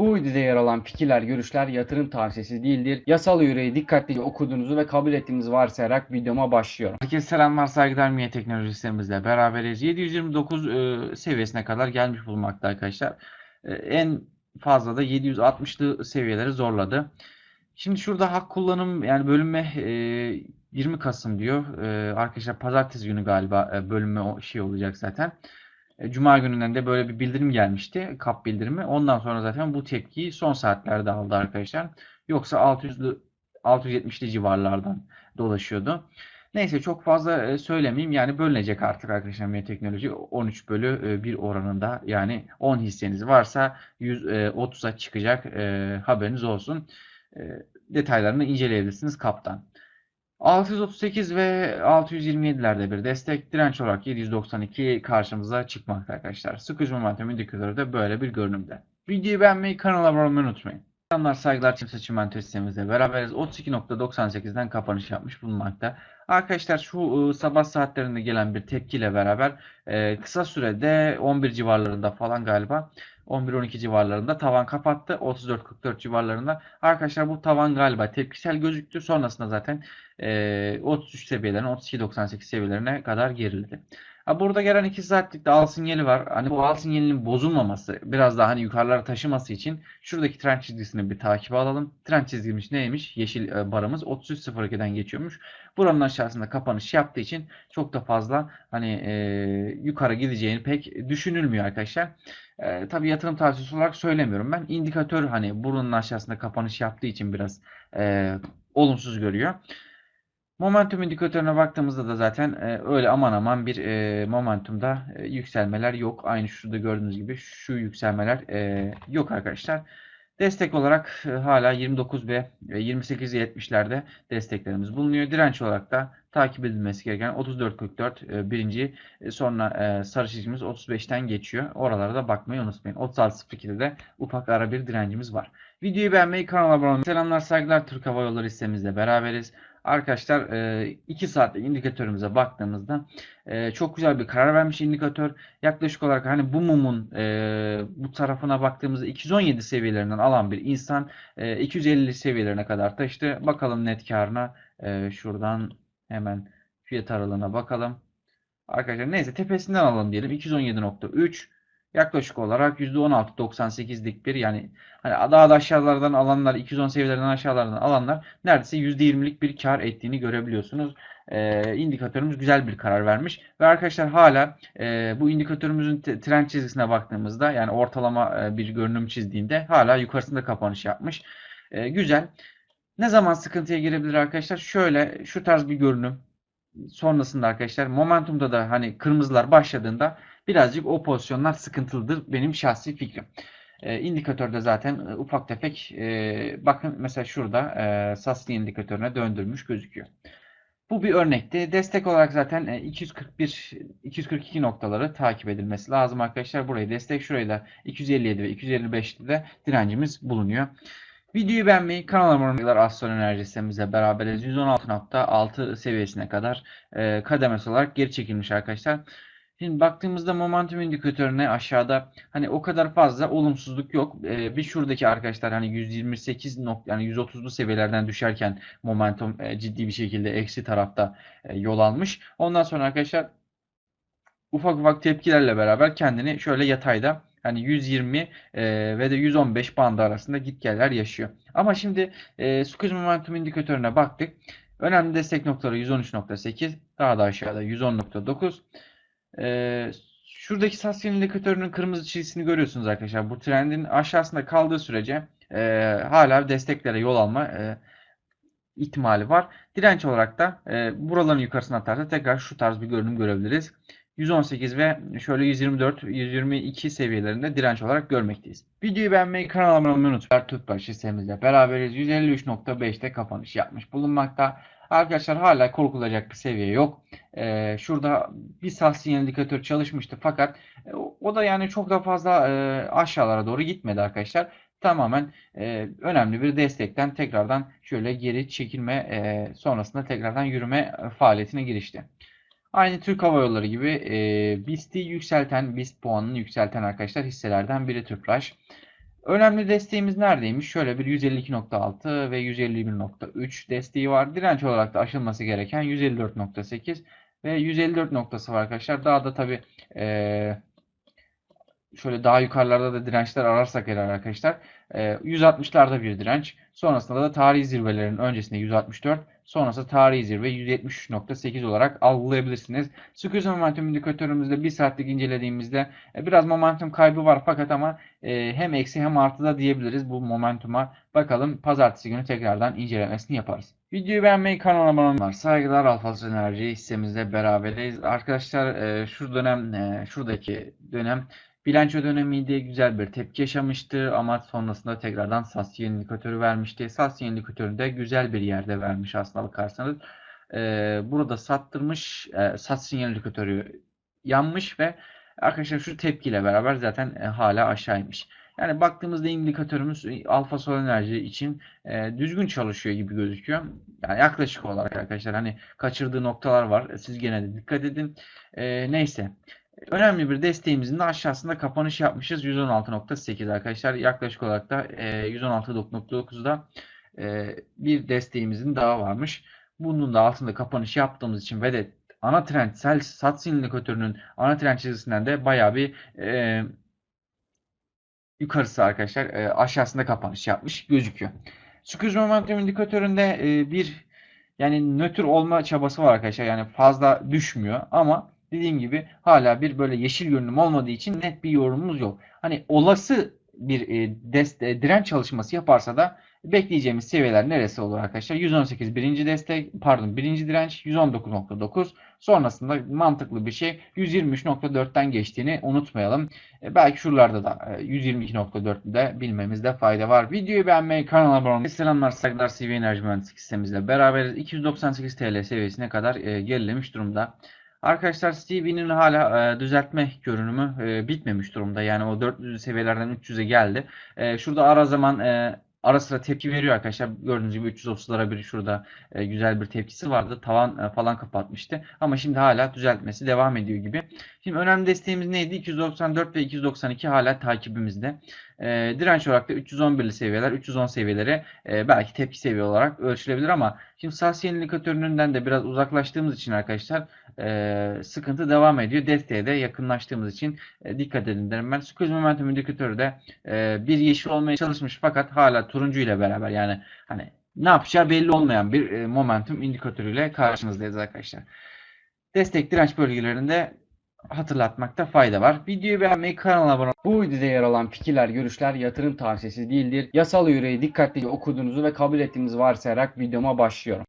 Bu videoda yer alan fikirler, görüşler yatırım tavsiyesi değildir. Yasal yüreği dikkatlice okuduğunuzu ve kabul ettiğinizi varsayarak videoma başlıyorum. Herkese selamlar saygılar Miye teknolojisilerimizle beraberiz. 729 e, seviyesine kadar gelmiş bulunmakta arkadaşlar. E, en fazla da 760'lı seviyeleri zorladı. Şimdi şurada hak kullanım yani bölünme e, 20 Kasım diyor. E, arkadaşlar pazartesi günü galiba e, bölünme şey olacak zaten. E, Cuma gününden de böyle bir bildirim gelmişti. Kap bildirimi. Ondan sonra zaten bu tepkiyi son saatlerde aldı arkadaşlar. Yoksa 600'lü 670'li civarlardan dolaşıyordu. Neyse çok fazla e, söylemeyeyim. Yani bölünecek artık arkadaşlar Meta Teknoloji 13 bölü e, 1 oranında. Yani 10 hisseniz varsa 130'a çıkacak. E, haberiniz olsun. E, detaylarını inceleyebilirsiniz kaptan. 638 ve 627'lerde bir destek direnç olarak 792 karşımıza çıkmakta arkadaşlar. Sıkıcı momentum indikatörü de böyle bir görünümde. Videoyu beğenmeyi, kanala abone olmayı unutmayın. Selamlar saygılar çift seçim mentor beraberiz. 32.98'den kapanış yapmış bulunmakta. Arkadaşlar şu e, sabah saatlerinde gelen bir tepkiyle beraber e, kısa sürede 11 civarlarında falan galiba 11-12 civarlarında tavan kapattı. 34-44 civarlarında. Arkadaşlar bu tavan galiba tepkisel gözüktü. Sonrasında zaten e, 33 seviyelerine 32-98 seviyelerine kadar gerildi. Ha, burada gelen 2 saatlik de al sinyali var. Hani bu al sinyalinin bozulmaması, biraz daha hani yukarılara taşıması için şuradaki trend çizgisini bir takip alalım. Trend çizgimiz neymiş? Yeşil e, barımız 33.02'den geçiyormuş. Buranın aşağısında kapanış yaptığı için çok da fazla hani e, yukarı gideceğini pek düşünülmüyor arkadaşlar. E, tabii yatırım tavsiyesi olarak söylemiyorum ben. İndikatör hani buranın aşağısında kapanış yaptığı için biraz e, olumsuz görüyor. Momentum indikatörüne baktığımızda da zaten e, öyle aman aman bir e, momentumda e, yükselmeler yok. Aynı şurada gördüğünüz gibi şu yükselmeler e, yok arkadaşlar. Destek olarak e, hala 29 ve 28 70'lerde desteklerimiz bulunuyor. Direnç olarak da takip edilmesi gereken 34.44 e, birinci e, sonra e, sarı çizgimiz 35'ten geçiyor. Oralara da bakmayı unutmayın. 36.02'de de ufak ara bir direncimiz var. Videoyu beğenmeyi, kanala abone olmayı. Selamlar, saygılar. Türk Hava Yolları listemizle beraberiz. Arkadaşlar 2 saatlik indikatörümüze baktığımızda e, çok güzel bir karar vermiş indikatör. Yaklaşık olarak hani bu mumun e, bu tarafına baktığımızda 217 seviyelerinden alan bir insan 250 seviyelerine kadar taşıdı. Bakalım net karına şuradan hemen fiyat aralığına bakalım. Arkadaşlar neyse tepesinden alalım diyelim. 217.3 yaklaşık olarak %16.98'lik bir yani hani daha da aşağılardan alanlar 210 seviyelerinden aşağılardan alanlar neredeyse %20'lik bir kar ettiğini görebiliyorsunuz. Ee, indikatörümüz güzel bir karar vermiş ve arkadaşlar hala e, bu indikatörümüzün trend çizgisine baktığımızda yani ortalama e, bir görünüm çizdiğinde hala yukarısında kapanış yapmış. E, güzel. Ne zaman sıkıntıya girebilir arkadaşlar? Şöyle şu tarz bir görünüm sonrasında arkadaşlar momentumda da hani kırmızılar başladığında birazcık o pozisyonlar sıkıntılıdır benim şahsi fikrim. E, indikatörde zaten e, ufak tefek e, bakın mesela şurada e, Sasli indikatörüne döndürmüş gözüküyor. Bu bir örnekti. Destek olarak zaten 241 242 noktaları takip edilmesi lazım arkadaşlar. Burayı destek şurayı da 257 ve 255'te de direncimiz bulunuyor. Videoyu beğenmeyi, kanala abone olmayı, Astron Enerji sistemimizle beraberiz. 116.6 seviyesine kadar e, kademesi olarak geri çekilmiş arkadaşlar. Şimdi baktığımızda momentum indikatörüne aşağıda hani o kadar fazla olumsuzluk yok. Ee, bir şuradaki arkadaşlar hani 128 nokta yani 130'lu seviyelerden düşerken momentum e, ciddi bir şekilde eksi tarafta e, yol almış. Ondan sonra arkadaşlar ufak ufak tepkilerle beraber kendini şöyle yatayda hani 120 e, ve de 115 bandı arasında gitgeller yaşıyor. Ama şimdi e, Squeeze Momentum indikatörüne baktık. Önemli destek noktaları 113.8 daha da aşağıda 110.9 ee, şuradaki Saskin indikatörünün kırmızı çizgisini görüyorsunuz arkadaşlar. Bu trendin aşağısında kaldığı sürece e, hala desteklere yol alma e, ihtimali var. Direnç olarak da e, buraların yukarısına atarsa tekrar şu tarz bir görünüm görebiliriz. 118 ve şöyle 124, 122 seviyelerinde direnç olarak görmekteyiz. Videoyu beğenmeyi, kanala abone olmayı unutmayın. Tüpraş sistemimizle beraberiz. 153.5'te kapanış yapmış bulunmakta. Arkadaşlar hala korkulacak bir seviye yok. Ee, şurada bir sinyal indikatör çalışmıştı fakat e, o da yani çok da fazla e, aşağılara doğru gitmedi arkadaşlar. Tamamen e, önemli bir destekten tekrardan şöyle geri çekilme e, sonrasında tekrardan yürüme faaliyetine girişti. Aynı Türk Hava Yolları gibi e, BIST'i yükselten, BIST puanını yükselten arkadaşlar hisselerden biri Tüpraş. Önemli desteğimiz neredeymiş? Şöyle bir 152.6 ve 151.3 desteği var. Direnç olarak da aşılması gereken 154.8 ve 154 noktası var arkadaşlar. Daha da tabii eee, şöyle daha yukarılarda da dirençler ararsak eğer arkadaşlar eee, 160'larda bir direnç. Sonrasında da tarihi zirvelerin öncesinde 164, sonrasında tarihi zirve 173.8 olarak algılayabilirsiniz. Squeeze momentum indikatörümüzde 1 saatlik incelediğimizde e, biraz momentum kaybı var fakat ama e, hem eksi hem artıda diyebiliriz bu momentuma. Bakalım pazartesi günü tekrardan incelemesini yaparız. Videoyu beğenmeyi, kanala abone olmayı. Saygılar Alfa Enerji hissemizle beraberiz. Arkadaşlar e, şu dönem, e, şuradaki dönem bilanço dönemiydi. Güzel bir tepki yaşamıştı ama sonrasında tekrardan sinyal indikatörü vermişti. Sinyal indikatörü de güzel bir yerde vermiş aslına bakarsanız. E, burada sattırmış, e, sinyal indikatörü yanmış ve arkadaşlar şu tepkiyle beraber zaten e, hala aşağıymış. Yani baktığımızda indikatörümüz e, Alfa Sol Enerji için e, düzgün çalışıyor gibi gözüküyor. Yani yaklaşık olarak arkadaşlar hani kaçırdığı noktalar var. Siz gene de dikkat edin. E, neyse. Önemli bir desteğimizin de aşağısında kapanış yapmışız. 116.8 arkadaşlar. Yaklaşık olarak da e, 116.9'da e, bir desteğimizin daha varmış. Bunun da altında kapanış yaptığımız için ve de ana trend sel sat indikatörünün ana trend çizgisinden de bayağı bir e, yukarısı arkadaşlar e, aşağısında kapanış yapmış gözüküyor. Squeeze momentum indikatöründe e, bir yani nötr olma çabası var arkadaşlar. Yani fazla düşmüyor ama dediğim gibi hala bir böyle yeşil görünüm olmadığı için net bir yorumumuz yok. Hani olası bir e, dest, e, direnç çalışması yaparsa da bekleyeceğimiz seviyeler neresi olur arkadaşlar? 118 birinci destek, pardon birinci direnç 119.9. Sonrasında mantıklı bir şey 123.4'ten geçtiğini unutmayalım. E, belki şuralarda da e, 122.4'ü de bilmemizde fayda var. Videoyu beğenmeyi, kanala abone olmayı. Selamlar, saygılar CV Enerji Mühendislik sistemimizle beraberiz. 298 TL seviyesine kadar e, gerilemiş durumda. Arkadaşlar CV'nin hala e, düzeltme görünümü e, bitmemiş durumda. Yani o 400 seviyelerden 300'e geldi. E, şurada ara zaman e, ara sıra tepki veriyor arkadaşlar. Gördüğünüz gibi 330'lara bir şurada e, güzel bir tepkisi vardı. Tavan e, falan kapatmıştı. Ama şimdi hala düzeltmesi devam ediyor gibi. Şimdi önemli desteğimiz neydi? 294 ve 292 hala takibimizde. E, direnç olarak da 311'li seviyeler, 310 seviyeleri e, belki tepki seviye olarak ölçülebilir ama şimdi sas indikatöründen de biraz uzaklaştığımız için arkadaşlar e, sıkıntı devam ediyor. Desteğe de yakınlaştığımız için e, dikkat edin derim ben. Squeeze momentum indikatörü de e, bir yeşil olmaya çalışmış fakat hala turuncu ile beraber yani hani ne yapacağı belli olmayan bir e, momentum indikatörüyle karşınızdayız arkadaşlar. Destek direnç bölgelerinde hatırlatmakta fayda var. Videoyu beğenmeyi, kanala abone Bu videoda yer alan fikirler, görüşler yatırım tavsiyesi değildir. Yasal yüreği dikkatlice okuduğunuzu ve kabul ettiğinizi varsayarak videoma başlıyorum.